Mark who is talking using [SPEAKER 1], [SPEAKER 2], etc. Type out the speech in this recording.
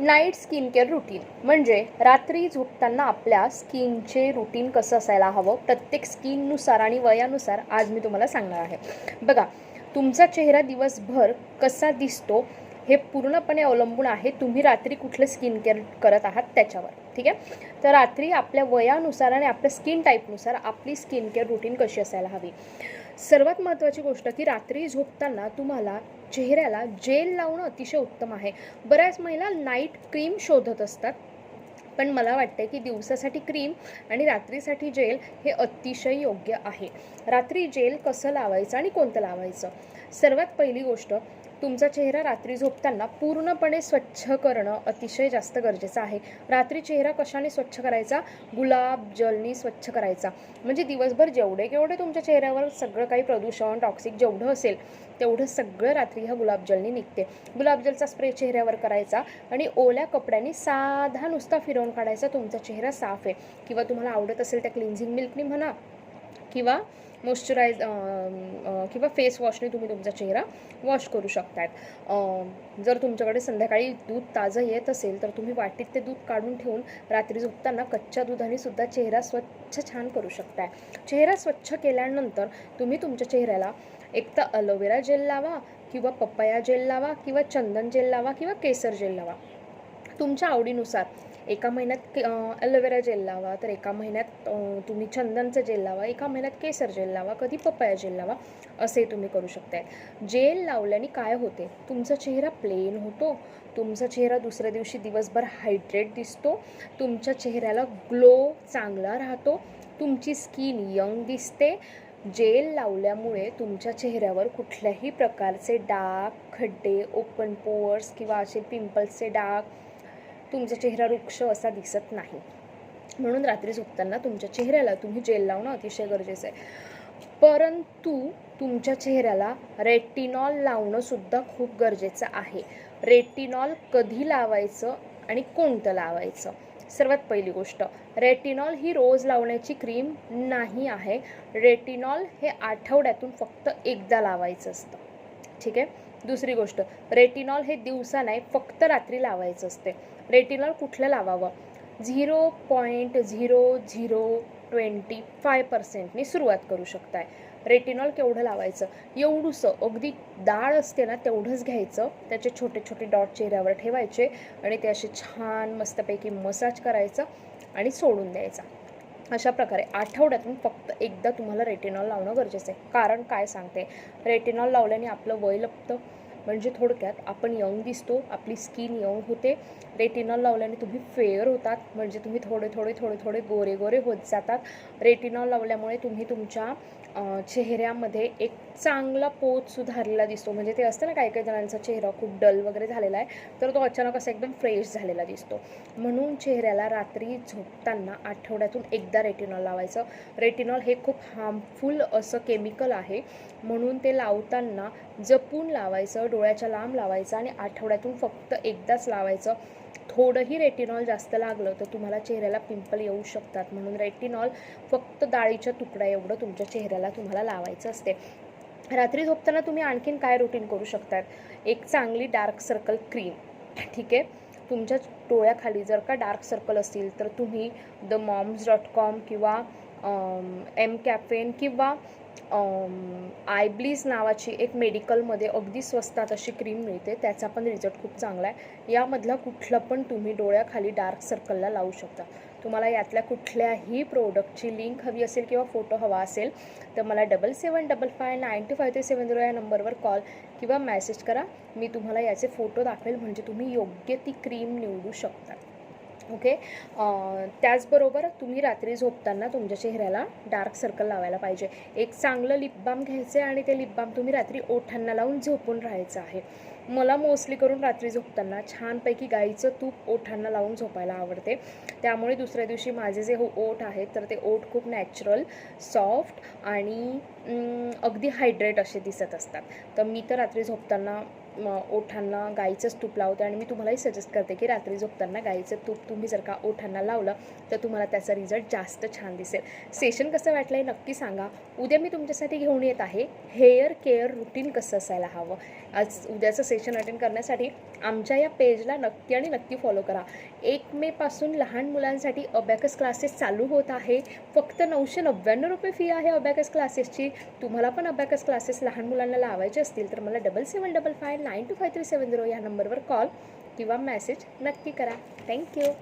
[SPEAKER 1] Night skin care routine. म्हणजे रात्री झोपताना आपल्या स्किनचे रुटीन कसं असायला हवं प्रत्येक स्किननुसार आणि वयानुसार आज मी तुम्हाला सांगणार आहे. बघा तुमचा चेहरा दिवसभर कसा दिसतो हे पूर्णपणे अवलंबून आहे. तुम्ही रात्री कुठलं स्किन केअर करत आहात त्याच्यावर ठीक आहे? तर रात्री आपल्या वयानुसार आणि आपल्या स्किन टाईपनुसार आपली स्किन केअर रुटीन कशी असायला हवी? सर्वात महत्त्वाची गोष्ट की रात्री झोपताना तुम्हाला चेहऱ्याला जेल लावणं अतिशय उत्तम आहे. बऱ्याच महिला नाईट क्रीम शोधत असतात. पण मला वाटते की दिवसासाठी क्रीम आणि रात्रीसाठी जेल हे अतिशय योग्य आहे. रात्री जेल कसं लावायचं आणि कोणतं लावायचं? सर्वात पहिली गोष्ट तुमचा चेहरा रात्री झोपताना पूर्णपणे स्वच्छ करणं अतिशय जास्त गरजेचं आहे. रात्री चेहरा कशाने स्वच्छ करायचा? गुलाब जलनी स्वच्छ करायचा. म्हणजे दिवसभर जेवढे केवढे तुमच्या चेहऱ्यावर सगळं काही प्रदूषण टॉक्सिक जेवढं असेल तेवढं सगळं रात्री ह्या गुलाबजलनी निघते. गुलाबजलचा स्प्रे चेहऱ्यावर करायचा आणि ओल्या कपड्यांनी साधा नुसता फिरवून काढायचा तुमचा चेहरा साफ आहे. किंवा तुम्हाला आवडत असेल त्या क्लिन्झिंग मिल्कनी म्हणा किंवा मॉइश्चरायझ किंवा फेस वॉशने तुम्ही तुमचा चेहरा वॉश करू शकतात जर तुमच्याकडे संध्याकाळी दूध ताजं येत असेल तर तुम्ही वाटीत ते दूध काढून ठेवून रात्री झोपताना कच्च्या दुधाने सुद्धा चेहरा स्वच्छ छान करू शकताय. चेहरा स्वच्छ केल्यानंतर तुम्ही तुमच्या चेहऱ्याला एक तर अलोवेरा जेल लावा किंवा पपया जेल लावा किंवा चंदन जेल लावा किंवा केसर जेल लावा. तुमच्या आवडीनुसार एका महिन्यात ॲलोवेरा जेल लावा तर एका महिन्यात तुम्ही चंदनचं जेल लावा एका महिन्यात केसर जेल लावा कधी पपया जेल लावा असे तुम्ही करू शकताय. जेल लावल्याने काय होते? तुमचा चेहरा प्लेन होतो तुमचा चेहरा दुसऱ्या दिवशी दिवसभर हायड्रेट दिसतो तुमच्या चेहऱ्याला ग्लो चांगला राहतो तुमची स्किन यंग दिसते. जेल लावल्यामुळे तुमच्या चेहऱ्यावर कुठल्याही प्रकारचे डाग खड्डे ओपन पोअर्स किंवा असे पिंपल्सचे डाग तुमचा चेहरा वृक्ष असा दिसत नाही. म्हणून रात्री झोपताना तुमच्या चेहऱ्याला तुम्ही जेल लावणं अतिशय गरजेचं आहे. परंतु तुमच्या चेहऱ्याला रेटिनॉल लावणं सुद्धा खूप गरजेचं आहे. रेटिनॉल कधी लावायचं आणि कोणतं लावायचं? सर्वात पहिली गोष्ट रेटिनॉल ही रोज लावण्याची क्रीम नाही आहे. रेटिनॉल हे आठवड्यातून फक्त एकदा लावायचं असतं. ठीक आहे? दुसरी गोष्ट रेटिनॉल हे दिवसा नाही फक्त रात्री लावायचं असते. रेटिनॉल कुठलं लावावं? Zero point zero zero twenty five पर्सेंटनी सुरुवात करू शकताय. रेटिनॉल केवढं लावायचं? एवढूसं अगदी डाळ असते ना तेवढंच घ्यायचं. त्याचे छोटे छोटे डॉट चेहऱ्यावर ठेवायचे आणि ते असे छान मस्तपैकी मसाज करायचं आणि सोडून द्यायचा. अशा प्रकारे आठवड्यातून फक्त एकदा तुम्हाला रेटिनॉल लावणं गरजेचं आहे. कारण काय सांगते? रेटिनॉल लावल्याने आपलं वय लपतं. म्हणजे थोडक्यात आपण यंग दिसतो आपली स्किन यंग होते रेटिनॉल लावल्याने तुम्ही फेअर होतात म्हणजे तुम्ही थोडे थोडे थोडे थोडे गोरे गोरे होत जातात. रेटिनॉल लावल्यामुळे तुम्ही तुमच्या चेहऱ्यामध्ये एक चांगला पोत सुधारलेला दिसतो. म्हणजे ते असतं ना काही काही जणांचा चेहरा खूप डल वगैरे झालेला आहे तर तो अचानक असा एकदम फ्रेश झालेला दिसतो. म्हणून चेहऱ्याला रात्री झोपताना आठवड्यातून एकदा रेटिनॉल लावायचं. रेटिनॉल हे खूप हार्मफुल असं केमिकल आहे. म्हणून ते लावताना जपून लावायचं डोळ्याच्या लांब लावायचं आणि आठवड्यातून फक्त एकदाच लावायचं. थोडंही रेटिनॉल जास्त लागलं तर तुम्हाला चेहऱ्याला पिंपल येऊ शकतात. म्हणून रेटिनॉल फक्त डाळीच्या तुकडा एवढं तुमच्या चेहऱ्याला तुम्हाला लावायचं असते. रात्री झोपताना तुम्ही आणखीन काय रुटीन करू शकतात? एक चांगली डार्क सर्कल क्रीम ठीक आहे? तुमच्या डोळ्याखाली जर का डार्क सर्कल असतील तर तुम्ही द मॉम्स डॉट कॉम किंवा एम कॅफेन किंवा आयब्लीज नावाची एक मेडिकलमध्ये अगदी स्वस्तात अशी क्रीम मिळते त्याचा पण रिझल्ट खूप चांगला आहे. यामधला कुठलं पण तुम्ही डोळ्याखाली डार्क सर्कलला लावू शकता. तुम्हाला यातल्या कुठल्याही प्रोडक्टची लिंक हवी असेल किंवा फोटो हवा असेल तर मला double seven double five nine two five three seven zero या नंबरवर कॉल किंवा मॅसेज करा. मी तुम्हाला याचे फोटो दाखवेल म्हणजे तुम्ही योग्य ती क्रीम निवडू शकता. ओके? त्याचबरोबर तुम्ही रात्री झोपताना तुमच्या चेहऱ्याला डार्क सर्कल लावायला पाहिजे. एक चांगलं लिपबाम घ्यायचं आहे आणि ते लिपबाम तुम्ही रात्री ओठांना लावून झोपून राहायचं आहे. मला मोस्टली करून रात्री झोपताना छानपैकी गाईचं तूप ओठांना लावून झोपायला आवडते. त्यामुळे दुसऱ्या दिवशी माझे जे हो ओठ आहेत तर ते ओठ खूप नॅचरल सॉफ्ट आणि अगदी हायड्रेट असे दिसत असतात. तर मी तर रात्री झोपताना ओठांना गाईचंच तूप लावते आणि मी तुम्हालाही सजेस्ट करते की रात्री झोपताना गाईचं तूप तुम्ही जर का ओठांना लावलं तर तुम्हाला त्याचा रिझल्ट जास्त छान दिसेल. सेशन कसं वाटलं आहे नक्की सांगा. उद्या मी तुमच्यासाठी घेऊन येत आहे. हेअर केअर रुटीन कसं असायला हवं? आज उद्याचं सेशन अटेंड करण्यासाठी आमच्या या पेजला नक्की आणि नक्की फॉलो करा. एक मेपासून लहान मुलांसाठी अबॅकस क्लासेस चालू होत आहे. फक्त नऊशे नव्याण्णव रुपये फी आहे अबॅकस क्लासेसची तुम्हाला पण अबॅकस क्लासेस लहान मुलांना लावायचे असतील तर मला double seven double five nine two five three seven zero या नंबरवर कॉल किंवा मेसेज नक्की करा. थँक्यू